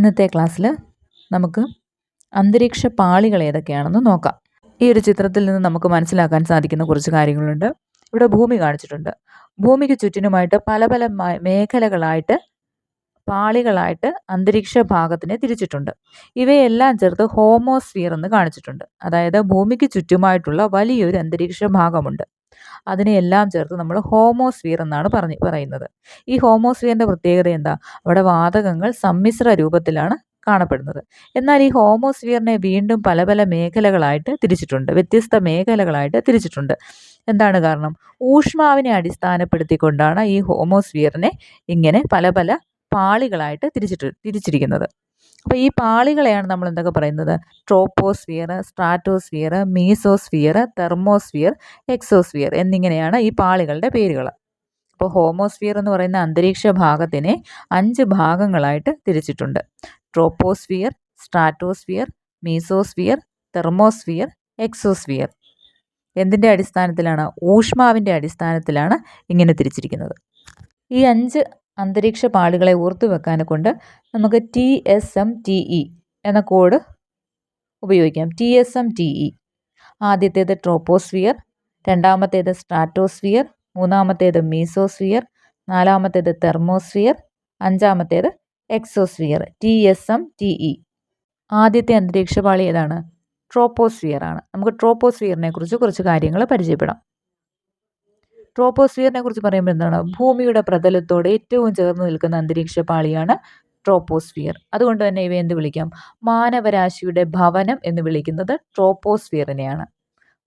ഇന്നത്തെ ക്ലാസ്സിൽ നമുക്ക് അന്തരീക്ഷ പാളികൾ ഏതൊക്കെയാണെന്ന് നോക്കാം. ഈ ഒരു ചിത്രത്തിൽ നിന്ന് നമുക്ക് മനസ്സിലാക്കാൻ സാധിക്കുന്ന കുറച്ച് കാര്യങ്ങളുണ്ട്. ഇവിടെ ഭൂമി കാണിച്ചിട്ടുണ്ട്. ഭൂമിക്ക് ചുറ്റിനുമായിട്ട് പല പല മേഖലകളായിട്ട് പാളികളായിട്ട് അന്തരീക്ഷ ഭാഗത്തിനെ തിരിച്ചിട്ടുണ്ട്. ഇവയെല്ലാം ചേർത്ത് ഹോമോസ്ഫിയർ എന്ന് കാണിച്ചിട്ടുണ്ട്. അതായത് ഭൂമിക്ക് ചുറ്റുമായിട്ടുള്ള വലിയൊരു അന്തരീക്ഷ ഭാഗമുണ്ട്. അതിനെയെല്ലാം ചേർത്ത് നമ്മൾ ഹോമോസ്ഫിയർ എന്നാണ് പറഞ്ഞ് പറയുന്നത്. ഈ ഹോമോസ്ഫിയറിന്റെ പ്രത്യേകത എന്താ? അവിടെ വാതകങ്ങൾ സമ്മിശ്ര രൂപത്തിലാണ് കാണപ്പെടുന്നത്. എന്നാൽ ഈ ഹോമോസ്ഫിയറിനെ വീണ്ടും പല പല മേഖലകളായിട്ട് തിരിച്ചിട്ടുണ്ട്. വ്യത്യസ്ത മേഖലകളായിട്ട് തിരിച്ചിട്ടുണ്ട്. എന്താണ് കാരണം? ഊഷ്മാവിനെ അടിസ്ഥാനപ്പെടുത്തിക്കൊണ്ടാണ് ഈ ഹോമോസ്ഫിയറിനെ ഇങ്ങനെ പല പല പാളികളായിട്ട് തിരിച്ചിട്ട് തിരിച്ചിരിക്കുന്നത്. അപ്പോൾ ഈ പാളികളെയാണ് നമ്മൾ എന്തൊക്കെ പറയുന്നത്? Troposphere stratosphere mesosphere thermosphere exosphere എന്നിങ്ങനെയാണ് ഈ പാളികളുടെ പേരുകൾ. അപ്പോൾ ഹോമോസ്ഫിയർ എന്ന് പറയുന്ന അന്തരീക്ഷ ഭാഗത്തിനെ അഞ്ച് ഭാഗങ്ങളായിട്ട് തിരിച്ചിട്ടുണ്ട്. Troposphere stratosphere mesosphere thermosphere exosphere. എന്തിന്റെ അടിസ്ഥാനത്തിലാണ്? ഊഷ്മാവിന്റെ അടിസ്ഥാനത്തിലാണ് ഇങ്ങനെ തിരിച്ചിരിക്കുന്നത്. ഈ അഞ്ച് അന്തരീക്ഷ പാളികളെ ഓർത്തു വെക്കാനെ കൊണ്ട് നമുക്ക് T S M T E എന്ന കോഡ് ഉപയോഗിക്കാം. T S M T E ആദ്യത്തേത് ട്രോപ്പോസ്ഫിയർ രണ്ടാമത്തേത് സ്ട്രാറ്റോസ്ഫിയർ മൂന്നാമത്തേത് മീസോസ്ഫിയർ നാലാമത്തേത് തെർമോസ്ഫിയർ അഞ്ചാമത്തേത് exosphere T S M T E ആദ്യത്തെ അന്തരീക്ഷ പാളി ഏതാണ്? ട്രോപ്പോസ്ഫിയർ ആണ്. നമുക്ക് ട്രോപ്പോസ്ഫിയറിനെ കുറിച്ച് കുറച്ച് കാര്യങ്ങൾ പരിചയപ്പെടാം. ട്രോപ്പോസ്ഫിയറിനെ കുറിച്ച് പറയുമ്പോൾ എന്താണ്? ഭൂമിയുടെ പ്രതലത്തോട് ഏറ്റവും ചേർന്ന് നിൽക്കുന്ന അന്തരീക്ഷ പാളിയാണ് ട്രോപ്പോസ്ഫിയർ. അതുകൊണ്ട് തന്നെ ഇവ എന്ത് വിളിക്കാം? മാനവരാശിയുടെ ഭവനം എന്ന് വിളിക്കുന്നത് ട്രോപ്പോസ്ഫിയറിനെയാണ്.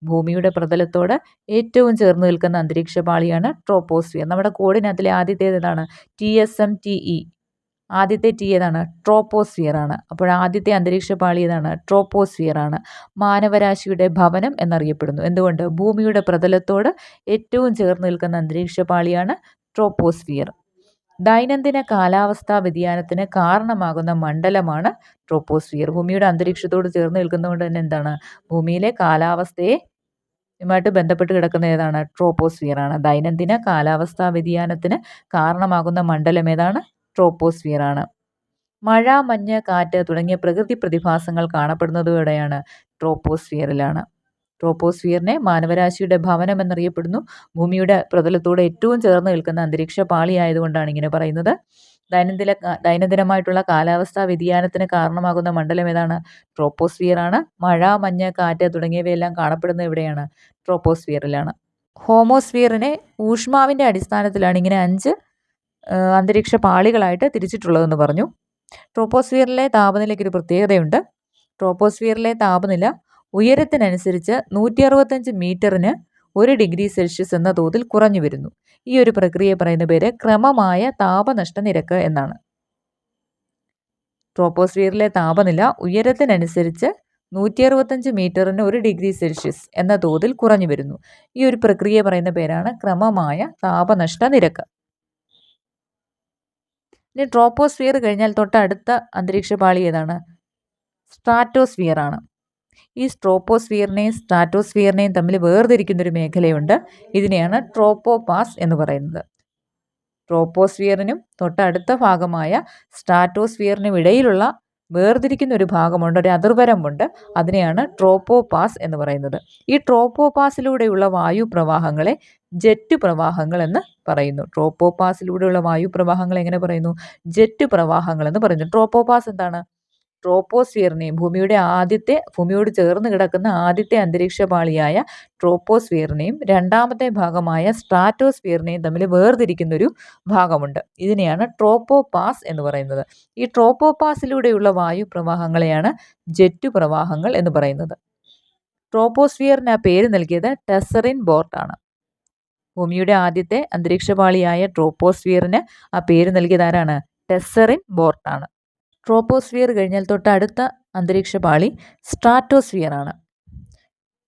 ഭൂമിയുടെ പ്രതലത്തോട് ഏറ്റവും ചേർന്ന് നിൽക്കുന്ന അന്തരീക്ഷ പാളിയാണ് ട്രോപ്പോസ്ഫിയർ. നമ്മുടെ കോഡിനകത്തിലെ ആദ്യത്തേത് ഏതാണ്? T S M T E ആദ്യത്തെ ടി ഏതാണ്? ട്രോപ്പോസ്ഫിയർ ആണ്. അപ്പോൾ ആദ്യത്തെ അന്തരീക്ഷ പാളി ഏതാണ്? ട്രോപ്പോസ്ഫിയർ ആണ്. മാനവരാശിയുടെ ഭവനം എന്നറിയപ്പെടുന്നു. എന്തുകൊണ്ട്? ഭൂമിയുടെ പ്രതലത്തോട് ഏറ്റവും ചേർന്ന് നിൽക്കുന്ന അന്തരീക്ഷ പാളിയാണ് ട്രോപ്പോസ്ഫിയർ ദൈനംദിന കാലാവസ്ഥാ വ്യതിയാനത്തിന് കാരണമാകുന്ന മണ്ഡലമാണ് ട്രോപ്പോസ്ഫിയർ ഭൂമിയുടെ അന്തരീക്ഷത്തോട് ചേർന്ന് നിൽക്കുന്നതുകൊണ്ട് തന്നെ എന്താണ്? ഭൂമിയിലെ കാലാവസ്ഥയെ ഇതുമായിട്ട് ബന്ധപ്പെട്ട് കിടക്കുന്ന ഏതാണ്? ട്രോപ്പോസ്ഫിയർ ആണ്. ദൈനംദിന കാലാവസ്ഥാ വ്യതിയാനത്തിന് കാരണമാകുന്ന മണ്ഡലം ഏതാണ്? ട്രോപ്പോസ്ഫിയർ ആണ് മഴ മഞ്ഞ് കാറ്റ് തുടങ്ങിയ പ്രകൃതി പ്രതിഭാസങ്ങൾ കാണപ്പെടുന്നതോടെയാണ് ട്രോപ്പോസ്ഫിയറിലാണ് ട്രോപ്പോസ്ഫിയറിനെ മാനവരാശിയുടെ ഭവനം എന്നറിയപ്പെടുന്നു. ഭൂമിയുടെ പ്രതലത്തോട് ഏറ്റവും ചേർന്ന് നിൽക്കുന്ന അന്തരീക്ഷ പാളി ആയതുകൊണ്ടാണ് ഇങ്ങനെ പറയുന്നത്. ദൈനംദിന ദൈനംദിനമായിട്ടുള്ള കാലാവസ്ഥാ വ്യതിയാനത്തിന് കാരണമാകുന്ന മണ്ഡലം ഏതാണ്? ട്രോപ്പോസ്ഫിയർ ആണ് മഴ മഞ്ഞ് കാറ്റ് തുടങ്ങിയവയെല്ലാം കാണപ്പെടുന്നത് എവിടെയാണ്? ട്രോപ്പോസ്ഫിയറിലാണ് ഹോമോസ്ഫിയറിനെ ഊഷ്മാവിന്റെ അടിസ്ഥാനത്തിലാണ് ഇങ്ങനെ അഞ്ച് അന്തരീക്ഷ പാളികളായിട്ട് തിരിച്ചിട്ടുള്ളതെന്ന് പറഞ്ഞു. ട്രോപ്പോസ്ഫിയറിലെ താപനിലയ്ക്ക് ഒരു പ്രത്യേകതയുണ്ട്. ട്രോപ്പോസ്ഫിയറിലെ താപനില ഉയരത്തിനനുസരിച്ച് നൂറ്റി അറുപത്തഞ്ച് മീറ്ററിന് ഒരു ഡിഗ്രി സെൽഷ്യസ് എന്ന തോതിൽ കുറഞ്ഞു വരുന്നു. ഈ ഒരു പ്രക്രിയ പറയുന്ന പേര് ക്രമമായ താപനഷ്ട നിരക്ക് എന്നാണ്. ട്രോപ്പോസ്ഫിയറിലെ താപനില ഉയരത്തിനനുസരിച്ച് നൂറ്റി അറുപത്തഞ്ച് മീറ്ററിന് ഒരു ഡിഗ്രി സെൽഷ്യസ് എന്ന തോതിൽ കുറഞ്ഞു വരുന്നു. ഈ ഒരു പ്രക്രിയ പറയുന്ന പേരാണ് ക്രമമായ താപനഷ്ട നിരക്ക്. ഇനി ട്രോപ്പോസ്ഫിയർ കഴിഞ്ഞാൽ തൊട്ടടുത്ത അന്തരീക്ഷ പാളി ഏതാണ് സ്ട്രാറ്റോസ്ഫിയർ ആണ്. ഈ ട്രോപ്പോസ്ഫിയറിനെയും സ്ട്രാറ്റോസ്ഫിയറിനെയും തമ്മിൽ വേർതിരിക്കുന്ന ഒരു മേഖലയുണ്ട്. ഇതിനെയാണ് ട്രോപ്പോപാസ് എന്ന് പറയുന്നത്. ട്രോപ്പോസ്ഫിയറിനും തൊട്ടടുത്ത ഭാഗമായ സ്ട്രാറ്റോസ്ഫിയറിനും ഇടയിലുള്ള വേർതിരിക്കുന്ന ഒരു ഭാഗമുണ്ട് ഒരു അതിർവരമ്പുണ്ട്. അതിനെയാണ് ട്രോപ്പോപാസ് എന്ന് പറയുന്നത്. ഈ ട്രോപ്പോപാസിലൂടെയുള്ള വായു പ്രവാഹങ്ങളെ ജെറ്റ് പ്രവാഹങ്ങൾ എന്ന് പറയുന്നു. ട്രോപ്പോപാസിലൂടെയുള്ള വായു പ്രവാഹങ്ങൾ എങ്ങനെ പറയുന്നു? ജെറ്റ് പ്രവാഹങ്ങൾ എന്ന് പറയുന്നു. ട്രോപ്പോപാസ് എന്താണ്? ട്രോപ്പോസ്ഫിയറിനെയും ഭൂമിയുടെ ആദ്യത്തെ ഭൂമിയോട് ചേർന്ന് കിടക്കുന്ന ആദ്യത്തെ അന്തരീക്ഷ പാളിയായ ട്രോപ്പോസ്ഫിയറിനെയും രണ്ടാമത്തെ ഭാഗമായ സ്ട്രാറ്റോസ്ഫിയറിനെയും തമ്മിൽ വേർതിരിക്കുന്നൊരു ഭാഗമുണ്ട്. ഇതിനെയാണ് ട്രോപ്പോപാസ് എന്ന് പറയുന്നത്. ഈ ട്രോപ്പോപാസിലൂടെയുള്ള വായു പ്രവാഹങ്ങളെയാണ് ജെറ്റ് പ്രവാഹങ്ങൾ എന്ന് പറയുന്നത്. ട്രോപ്പോസ്ഫിയറിന് ആ പേര് നൽകിയത് ടെസറിൻ ബോർട്ടാണ് ഭൂമിയുടെ ആദ്യത്തെ അന്തരീക്ഷപാളിയായ ട്രോപ്പോസ്ഫിയറിന് ആ പേര് നൽകിയത് ആരാണ്? ടെസറിൻ ബോർട്ടാണ് ട്രോപ്പോസ്ഫിയർ കഴിഞ്ഞാൽ തൊട്ടടുത്ത അന്തരീക്ഷ പാളി സ്ട്രാറ്റോസ്ഫിയർ ആണ്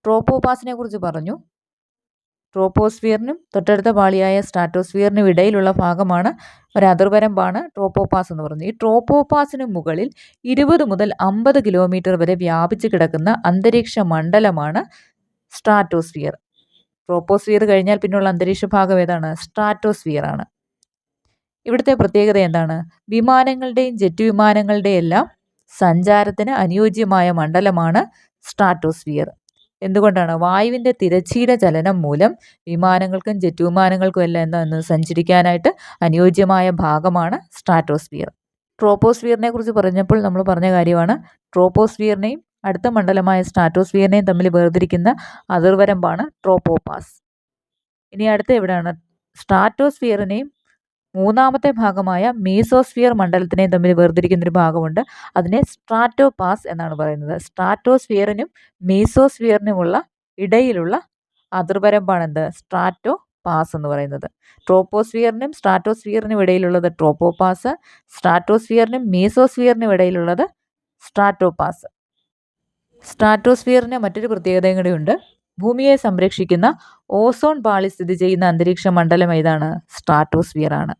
ട്രോപ്പോപാസിനെ കുറിച്ച് പറഞ്ഞു. ട്രോപ്പോസ്ഫിയറിനും തൊട്ടടുത്ത പാളിയായ സ്ട്രാറ്റോസ്ഫിയറിനും ഇടയിലുള്ള ഭാഗമാണ് ഒരു അതിർവരമ്പാണ് ട്രോപ്പോപാസ് എന്ന് പറയുന്നത്. ഈ ട്രോപ്പോപാസിന് മുകളിൽ ഇരുപത് മുതൽ അമ്പത് കിലോമീറ്റർ വരെ വ്യാപിച്ച് കിടക്കുന്ന അന്തരീക്ഷ മണ്ഡലമാണ് സ്ട്രാറ്റോസ്ഫിയർ. ട്രോപ്പോസ്ഫിയർ കഴിഞ്ഞാൽ പിന്നെയുള്ള അന്തരീക്ഷ ഭാഗം ഏതാണ്? സ്ട്രാറ്റോസ്ഫിയർ ആണ് ഇവിടുത്തെ പ്രത്യേകത എന്താണ്? വിമാനങ്ങളുടെയും ജെറ്റ് വിമാനങ്ങളുടെയും എല്ലാം സഞ്ചാരത്തിന് അനുയോജ്യമായ മണ്ഡലമാണ് സ്ട്രാറ്റോസ്ഫിയർ. എന്തുകൊണ്ടാണ്? വായുവിന്റെ തിരച്ചീട ചലനം മൂലം വിമാനങ്ങൾക്കും ജെറ്റ് വിമാനങ്ങൾക്കും എല്ലാം എന്താ സഞ്ചരിക്കാനായിട്ട് അനുയോജ്യമായ ഭാഗമാണ് സ്ട്രാറ്റോസ്ഫിയർ. ട്രോപ്പോസ്ഫിയറിനെ കുറിച്ച് പറഞ്ഞപ്പോൾ നമ്മൾ പറഞ്ഞ കാര്യമാണ്. ട്രോപ്പോസ്ഫിയറിനെയും അടുത്ത മണ്ഡലമായ സ്ട്രാറ്റോസ്ഫിയറിനെയും തമ്മിൽ വേർതിരിക്കുന്ന അതിർവരമ്പാണ് ട്രോപ്പോപാസ്. ഇനി അടുത്ത എവിടെയാണ്? സ്ട്രാറ്റോസ്ഫിയറിനെയും മൂന്നാമത്തെ ഭാഗമായ മീസോസ്ഫിയർ മണ്ഡലത്തിനെയും തമ്മിൽ വേർതിരിക്കുന്ന ഒരു ഭാഗമുണ്ട്. അതിനെ സ്ട്രാറ്റോപാസ് എന്നാണ് പറയുന്നത്. സ്ട്രാറ്റോസ്ഫിയറിനും മീസോസ്ഫിയറിനുമുള്ള ഇടയിലുള്ള അതിർവരമ്പാണ് എന്ത് സ്ട്രാറ്റോ പാസ് എന്ന് പറയുന്നത്. ട്രോപ്പോസ്ഫിയറിനും സ്ട്രാറ്റോസ്ഫിയറിനും ഇടയിലുള്ളത് ട്രോപ്പോപാസ് സ്ട്രാറ്റോസ്ഫിയറിനും മീസോസ്ഫിയറിനും ഇടയിലുള്ളത് സ്ട്രാറ്റോപാസ് സ്ട്രാറ്റോസ്ഫിയറിന് മറ്റൊരു പ്രത്യേകതയും കൂടിയുണ്ട് ഭൂമിയെ സംരക്ഷിക്കുന്ന ഓസോൺ പാളി സ്ഥിതി ചെയ്യുന്ന അന്തരീക്ഷ മണ്ഡലം ഏതാണ്? സ്ട്രാറ്റോസ്ഫിയർ ആണ്.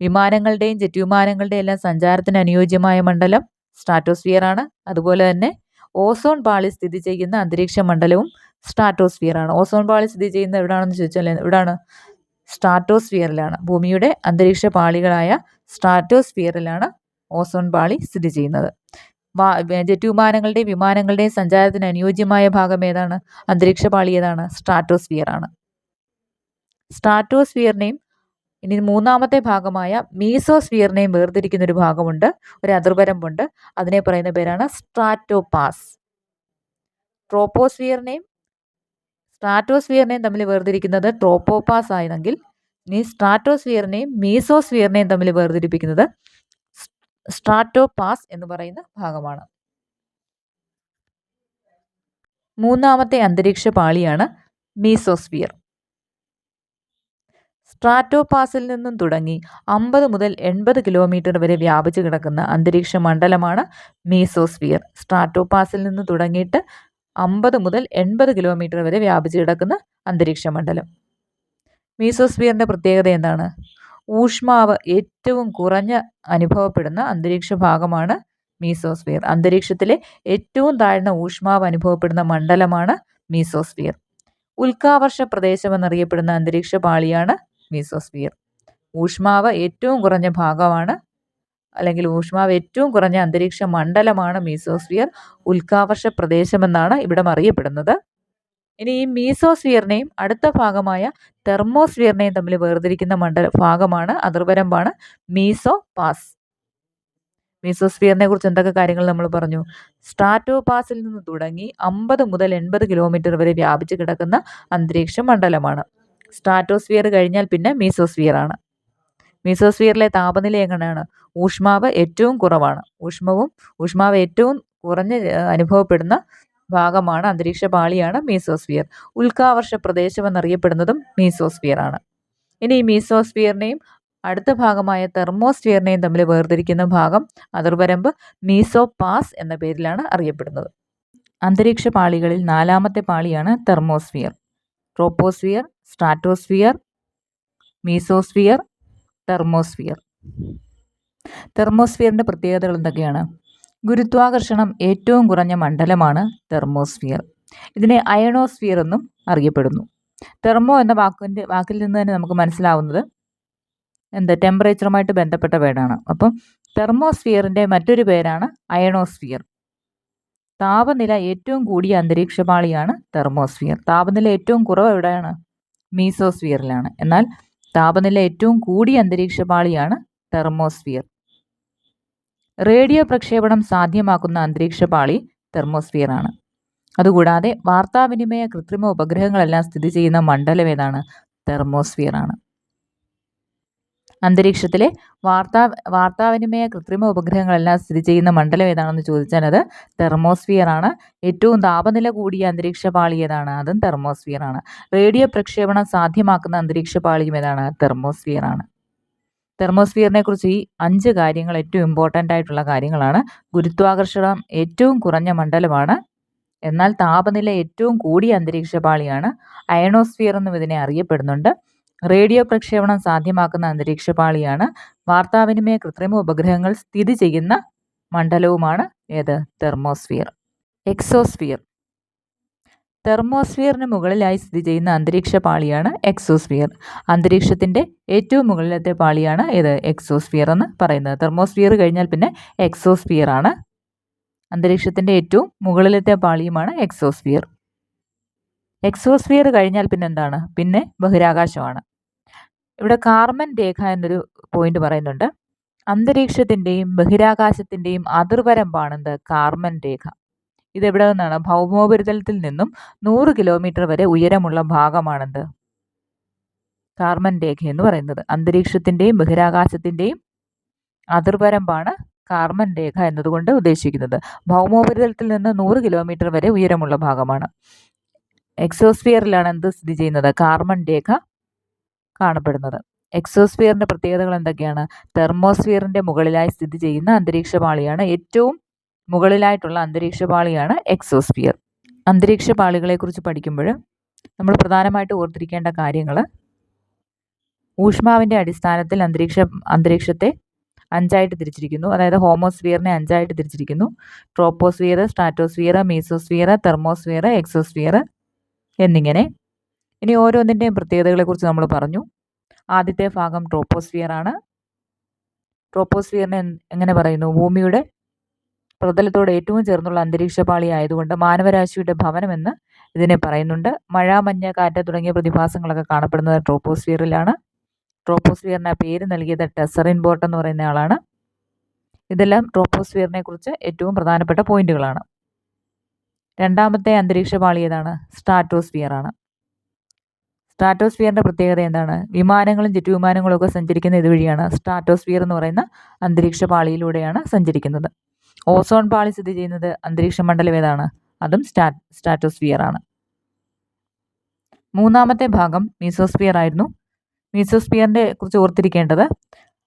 വിമാനങ്ങളുടെയും ജെറ്റ് വിമാനങ്ങളുടെയും എല്ലാം സഞ്ചാരത്തിന് അനുയോജ്യമായ മണ്ഡലം സ്ട്രാറ്റോസ്ഫിയർ ആണ്. അതുപോലെ തന്നെ ഓസോൺ പാളി സ്ഥിതി ചെയ്യുന്ന അന്തരീക്ഷ മണ്ഡലവും സ്ട്രാറ്റോസ്ഫിയർ ആണ്. ഓസോൺ പാളി സ്ഥിതി ചെയ്യുന്ന എവിടെയാണെന്ന് ചോദിച്ചാൽ എവിടെയാണ് സ്ട്രാറ്റോസ്ഫിയറിലാണ്. ഭൂമിയുടെ അന്തരീക്ഷ പാളികളായ സ്ട്രാറ്റോസ്ഫിയറിലാണ് ഓസോൺ പാളി സ്ഥിതി ചെയ്യുന്നത്. ജെറ്റ് വിമാനങ്ങളുടെയും വിമാനങ്ങളുടെയും സഞ്ചാരത്തിന് അനുയോജ്യമായ ഭാഗം ഏതാണ്? അന്തരീക്ഷ പാളി ഏതാണ്? സ്ട്രാറ്റോസ്ഫിയർ ആണ്. സ്ട്രാറ്റോസ്ഫിയറിനെയും ഇനി മൂന്നാമത്തെ ഭാഗമായ മീസോസ്ഫിയറിനെയും വേർതിരിക്കുന്ന ഒരു ഭാഗമുണ്ട് ഒരു അതിർവരമ്പുണ്ട്. അതിനെ പറയുന്ന പേരാണ് സ്ട്രാറ്റോപാസ് ട്രോപ്പോസ്ഫിയറിനെയും സ്ട്രാറ്റോസ്ഫിയറിനെയും തമ്മിൽ വേർതിരിക്കുന്നത് ട്രോപ്പോപാസ് ആയതെങ്കിൽ ഇനി സ്ട്രാറ്റോസ്ഫിയറിനെയും മീസോസ്ഫിയറിനെയും തമ്മിൽ വേർതിരിപ്പിക്കുന്നത് സ്ട്രാറ്റോപാസ് എന്ന് പറയുന്ന ഭാഗമാണ്. മൂന്നാമത്തെ അന്തരീക്ഷ പാളിയാണ് മീസോസ്ഫിയർ സ്ട്രാറ്റോപാസിൽ നിന്നും തുടങ്ങി അമ്പത് മുതൽ എൺപത് കിലോമീറ്റർ വരെ വ്യാപിച്ചു കിടക്കുന്ന അന്തരീക്ഷ മണ്ഡലമാണ് മീസോസ്ഫിയർ. സ്ട്രാറ്റോപാസിൽ നിന്ന് തുടങ്ങിയിട്ട് അമ്പത് മുതൽ എൺപത് കിലോമീറ്റർ വരെ വ്യാപിച്ചു കിടക്കുന്ന അന്തരീക്ഷ മണ്ഡലം. മീസോസ്ഫിയറിന്റെ പ്രത്യേകത എന്താണ്? ഊഷ്മാവ് ഏറ്റവും കുറഞ്ഞ അനുഭവപ്പെടുന്ന അന്തരീക്ഷ ഭാഗമാണ് മീസോസ്ഫിയർ. അന്തരീക്ഷത്തിലെ ഏറ്റവും താഴ്ന്ന ഊഷ്മാവ് അനുഭവപ്പെടുന്ന മണ്ഡലമാണ് മീസോസ്ഫിയർ. ഉൽക്കാവർഷ പ്രദേശം എന്നറിയപ്പെടുന്ന അന്തരീക്ഷ പാളിയാണ് മീസോസ്ഫിയർ ഊഷ്മാവ് ഏറ്റവും കുറഞ്ഞ ഭാഗമാണ് അല്ലെങ്കിൽ ഊഷ്മാവ് ഏറ്റവും കുറഞ്ഞ അന്തരീക്ഷ മണ്ഡലമാണ് മീസോസ്ഫിയർ ഉൽക്കാവർഷ പ്രദേശമെന്നാണ് ഇവിടെ അറിയപ്പെടുന്നത്. ഇനി ഈ മീസോസ്ഫിയറിനെയും അടുത്ത ഭാഗമായ തെർമോസ്ഫിയറിനെയും തമ്മിൽ വേർതിരിക്കുന്ന മണ്ഡല ഭാഗമാണ് അതിർവരമ്പാണ് മീസോ പാസ് മീസോസ്ഫിയറിനെ കുറിച്ച് എന്തൊക്കെ കാര്യങ്ങൾ നമ്മൾ പറഞ്ഞു? സ്ട്രാറ്റോപാസിൽ നിന്ന് തുടങ്ങി അമ്പത് മുതൽ എൺപത് കിലോമീറ്റർ വരെ വ്യാപിച്ചു കിടക്കുന്ന അന്തരീക്ഷ മണ്ഡലമാണ്. സ്ട്രാറ്റോസ്ഫിയർ കഴിഞ്ഞാൽ പിന്നെ മീസോസ്ഫിയർ ആണ്. മീസോസ്ഫിയറിലെ താപനില എങ്ങനെയാണ്? ഊഷ്മാവ് ഏറ്റവും കുറവാണ്. ഊഷ്മവും ഊഷ്മാവ് ഏറ്റവും കുറഞ്ഞ് അനുഭവപ്പെടുന്ന ഭാഗമാണ് അന്തരീക്ഷ പാളിയാണ് മീസോസ്ഫിയർ. ഉൽക്കാവർഷ പ്രദേശം എന്നറിയപ്പെടുന്നതും മീസോസ്ഫിയർ ആണ്. ഇനി ഈ മീസോസ്ഫിയറിനെയും അടുത്ത ഭാഗമായ തെർമോസ്ഫിയറിനെയും തമ്മിൽ വേർതിരിക്കുന്ന ഭാഗം അതിർവരമ്പ് മീസോ പാസ് എന്ന പേരിലാണ് അറിയപ്പെടുന്നത്. അന്തരീക്ഷ പാളികളിൽ നാലാമത്തെ പാളിയാണ് thermosphere. Troposphere stratosphere mesosphere thermosphere. തെർമോസ്ഫിയറിന്റെ പ്രത്യേകതകൾ എന്തൊക്കെയാണ്? ഗുരുത്വാകർഷണം ഏറ്റവും കുറഞ്ഞ മണ്ഡലമാണ് തെർമോസ്ഫിയർ. ഇതിനെ അയണോസ്ഫിയർ എന്നും അറിയപ്പെടുന്നു. തെർമോ എന്ന വാക്കിന്റെ വാക്കിൽ നിന്ന് തന്നെ നമുക്ക് മനസ്സിലാവുന്നത് എന്താ? ടെമ്പറേച്ചറുമായിട്ട് ബന്ധപ്പെട്ട വേർഡാണ് അപ്പം തെർമോസ്ഫിയറിന്റെ മറ്റൊരു പേരാണ് അയണോസ്ഫിയർ. താപനില ഏറ്റവും കൂടിയ അന്തരീക്ഷപാളിയാണ് തെർമോസ്ഫിയർ. താപനില ഏറ്റവും കുറവ് എവിടെയാണ്? മീസോസ്ഫിയറിലാണ്. എന്നാൽ താപനില ഏറ്റവും കൂടിയ അന്തരീക്ഷ പാളിയാണ് തെർമോസ്ഫിയർ. റേഡിയോ പ്രക്ഷേപണം സാധ്യമാക്കുന്ന അന്തരീക്ഷപാളി തെർമോസ്ഫിയർ ആണ് അതുകൂടാതെ വാർത്താവിനിമയ കൃത്രിമ ഉപഗ്രഹങ്ങളെല്ലാം സ്ഥിതി ചെയ്യുന്ന മണ്ഡലം ഏതാണ്? തെർമോസ്ഫിയർ ആണ് അന്തരീക്ഷത്തിലെ വാർത്താ വാർത്താവിനിമയ കൃത്രിമ ഉപഗ്രഹങ്ങളെല്ലാം സ്ഥിതി ചെയ്യുന്ന മണ്ഡലം ഏതാണെന്ന് ചോദിച്ചാൽ അത് തെർമോസ്ഫിയർ ആണ്. ഏറ്റവും താപനില കൂടിയ അന്തരീക്ഷ പാളി ഏതാണ് അതും തെർമോസ്ഫിയർ ആണ്. റേഡിയോ പ്രക്ഷേപണം സാധ്യമാക്കുന്ന അന്തരീക്ഷ പാളിയും ഏതാണ്? തെർമോസ്ഫിയർ ആണ്. തെർമോസ്ഫിയറിനെ കുറിച്ച് ഈ അഞ്ച് കാര്യങ്ങൾ ഏറ്റവും ഇമ്പോർട്ടന്റ് ആയിട്ടുള്ള കാര്യങ്ങളാണ്. ഗുരുത്വാകർഷണം ഏറ്റവും കുറഞ്ഞ മണ്ഡലമാണ്. എന്നാൽ താപനില ഏറ്റവും കൂടിയ അന്തരീക്ഷ പാളിയാണ്. അയണോസ്ഫിയർ എന്നും ഇതിനെ അറിയപ്പെടുന്നുണ്ട്. റേഡിയോ പ്രക്ഷേപണം സാധ്യമാക്കുന്ന അന്തരീക്ഷ പാളിയാണ് വാർത്താവിനിമയ കൃത്രിമ ഉപഗ്രഹങ്ങൾ സ്ഥിതി ചെയ്യുന്ന മണ്ഡലവുമാണ് ഏത്? തെർമോസ്ഫിയർ. എക്സോസ്ഫിയർ. തെർമോസ്ഫിയറിന് മുകളിലായി സ്ഥിതി ചെയ്യുന്ന അന്തരീക്ഷ പാളിയാണ് എക്സോസ്ഫിയർ. അന്തരീക്ഷത്തിന്റെ ഏറ്റവും മുകളിലത്തെ പാളിയാണ് ഇത് എക്സോസ്ഫിയർ എന്ന് പറയുന്നത്. തെർമോസ്ഫിയർ കഴിഞ്ഞാൽ പിന്നെ എക്സോസ്ഫിയർ ആണ് അന്തരീക്ഷത്തിന്റെ ഏറ്റവും മുകളിലത്തെ പാളിയുമാണ് എക്സോസ്ഫിയർ. എക്സോസ്ഫിയർ കഴിഞ്ഞാൽ പിന്നെ എന്താണ് പിന്നെ ബഹിരാകാശമാണ്. ഇവിടെ കാർമൻ രേഖ എന്നൊരു പോയിന്റ് പറയുന്നുണ്ട്. അന്തരീക്ഷത്തിന്റെയും ബഹിരാകാശത്തിന്റെയും അതിർവരമ്പാണെന്ത് കാർമൻ രേഖ. ഇതെവിടെ നിന്നാണ്? ഭൗമോപരിതലത്തിൽ നിന്നും നൂറ് കിലോമീറ്റർ വരെ ഉയരമുള്ള ഭാഗമാണെന്ത് കാർമൻ രേഖ എന്ന് പറയുന്നത്. അന്തരീക്ഷത്തിന്റെയും ബഹിരാകാശത്തിന്റെയും അതിർവരമ്പാണ് കാർമൻ രേഖ എന്നതുകൊണ്ട് ഉദ്ദേശിക്കുന്നത്. ഭൗമോപരിതലത്തിൽ നിന്ന് നൂറ് കിലോമീറ്റർ വരെ ഉയരമുള്ള ഭാഗമാണ്. എക്സോസ്ഫിയറിലാണ് എന്ത് സ്ഥിതി ചെയ്യുന്നത്? കാർബൺ രേഖ കാണപ്പെടുന്നത്. എക്സോസ്ഫിയറിന്റെ പ്രത്യേകതകൾ എന്തൊക്കെയാണ്? തെർമോസ്ഫിയറിന്റെ മുകളിലായി സ്ഥിതി ചെയ്യുന്ന അന്തരീക്ഷ പാളിയാണ് ഏറ്റവും മുകളിലായിട്ടുള്ള അന്തരീക്ഷ പാളിയാണ് എക്സോസ്ഫിയർ. അന്തരീക്ഷ പാളികളെക്കുറിച്ച് പഠിക്കുമ്പോൾ നമ്മൾ പ്രധാനമായിട്ട് ഓർത്തിരിക്കേണ്ട കാര്യങ്ങൾ. ഊഷ്മാവിന്റെ അടിസ്ഥാനത്തിൽ അന്തരീക്ഷ അന്തരീക്ഷത്തെ അഞ്ചായിട്ട് തിരിച്ചിരിക്കുന്നു. അതായത് ഹോമോസ്ഫിയറിനെ അഞ്ചായിട്ട് തിരിച്ചിരിക്കുന്നു. Troposphere stratosphere mesosphere thermosphere exosphere എന്നിങ്ങനെ ഇനി ഓരോന്നിന്റെയും പ്രത്യേകതകളെക്കുറിച്ച് നമ്മൾ പറഞ്ഞു. ആദ്യത്തെ ഭാഗം ട്രോപ്പോസ്ഫിയർ ആണ്. ട്രോപ്പോസ്ഫിയറിനെ എങ്ങനെ പറയുന്നു? ഭൂമിയുടെ പ്രതലത്തോട് ഏറ്റവും ചേർന്നുള്ള അന്തരീക്ഷ പാളി ആയതുകൊണ്ട് മാനവരാശിയുടെ ഭവനമെന്ന് ഇതിനെ പറയുന്നുണ്ട്. മഴ മഞ്ഞ കാറ്റ് തുടങ്ങിയ പ്രതിഭാസങ്ങളൊക്കെ കാണപ്പെടുന്നത് ട്രോപ്പോസ്ഫിയറിലാണ് ട്രോപ്പോസ്ഫിയറിന് പേര് നൽകിയത് ടെസറിൻ ബോട്ട് എന്ന് പറയുന്ന ആളാണ്. ഇതെല്ലാം ട്രോപ്പോസ്ഫിയറിനെ കുറിച്ച് ഏറ്റവും പ്രധാനപ്പെട്ട പോയിന്റുകളാണ് രണ്ടാമത്തെ അന്തരീക്ഷ പാളി ഏതാണ് സ്ട്രാറ്റോസ്ഫിയർ ആണ് സ്ട്രാറ്റോസ്ഫിയറിന്റെ പ്രത്യേകത എന്താണ്? വിമാനങ്ങളും ജെറ്റ് വിമാനങ്ങളും ഒക്കെ സഞ്ചരിക്കുന്ന ഇതുവഴിയാണ് സ്ട്രാറ്റോസ്ഫിയർ എന്ന് പറയുന്ന അന്തരീക്ഷ പാളിയിലൂടെയാണ് സഞ്ചരിക്കുന്നത്. ഓസോൺ പാളി സ്ഥിതി ചെയ്യുന്നത് അന്തരീക്ഷ മണ്ഡലം ഏതാണ്? അതും സ്റ്റാ സ്ട്രാറ്റോസ്ഫിയർ ആണ്. മൂന്നാമത്തെ ഭാഗം മീസോസ്ഫിയർ ആയിരുന്നു. മീസോസ്ഫിയറിനെ കുറിച്ച് ഓർത്തിരിക്കേണ്ടത്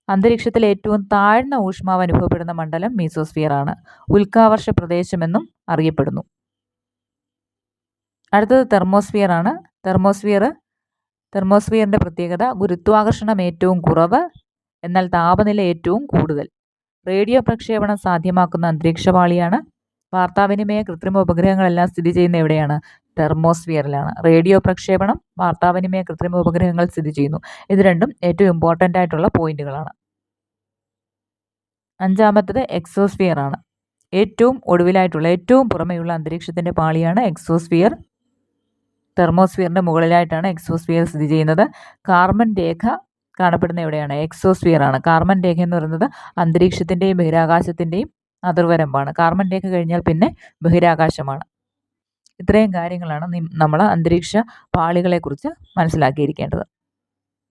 അന്തരീക്ഷത്തിലെ ഏറ്റവും താഴ്ന്ന ഊഷ്മാവ് അനുഭവപ്പെടുന്ന മണ്ഡലം മീസോസ്ഫിയർ ആണ്. ഉൽക്കാവർഷ പ്രദേശമെന്നും അറിയപ്പെടുന്നു. അടുത്തത് തെർമോസ്ഫിയർ ആണ്. തെർമോസ്ഫിയർ തെർമോസ്ഫിയറിന്റെ പ്രത്യേകത ഗുരുത്വാകർഷണം ഏറ്റവും കുറവ് എന്നാൽ താപനില ഏറ്റവും കൂടുതൽ. റേഡിയോ പ്രക്ഷേപണം സാധ്യമാക്കുന്ന അന്തരീക്ഷപാളിയാണ് വാർത്താവിനിമയ കൃത്രിമ ഉപഗ്രഹങ്ങളെല്ലാം സ്ഥിതി ചെയ്യുന്ന എവിടെയാണ്? തെർമോസ്ഫിയറിലാണ്. റേഡിയോ പ്രക്ഷേപണം വാർത്താവിനിമയ കൃത്രിമ ഉപഗ്രഹങ്ങൾ സ്ഥിതി ചെയ്യുന്നു. ഇത് രണ്ടും ഏറ്റവും ഇമ്പോർട്ടന്റ് ആയിട്ടുള്ള പോയിന്റുകളാണ്. അഞ്ചാമത്തത് എക്സോസ്ഫിയർ ആണ്. ഏറ്റവും ഒടുവിലായിട്ടുള്ള ഏറ്റവും പുറമെയുള്ള അന്തരീക്ഷത്തിന്റെ പാളിയാണ് എക്സോസ്ഫിയർ. തെർമോസ്ഫിയറിന്റെ മുകളിലായിട്ടാണ് എക്സോസ്ഫിയർ സ്ഥിതി ചെയ്യുന്നത്. കാർബൺ രേഖ കാണപ്പെടുന്ന എവിടെയാണ്? എക്സോസ്ഫിയർ ആണ് കാർബൺ രേഖ എന്ന് പറയുന്നത് അന്തരീക്ഷത്തിന്റെയും ബഹിരാകാശത്തിന്റെയും അതിർവരമ്പാണ്. കാർബൺ രേഖ കഴിഞ്ഞാൽ പിന്നെ ബഹിരാകാശമാണ്. ഇത്രയും കാര്യങ്ങളാണ് നമ്മൾ അന്തരീക്ഷ പാളികളെക്കുറിച്ച് മനസ്സിലാക്കിയിരിക്കേണ്ടത്.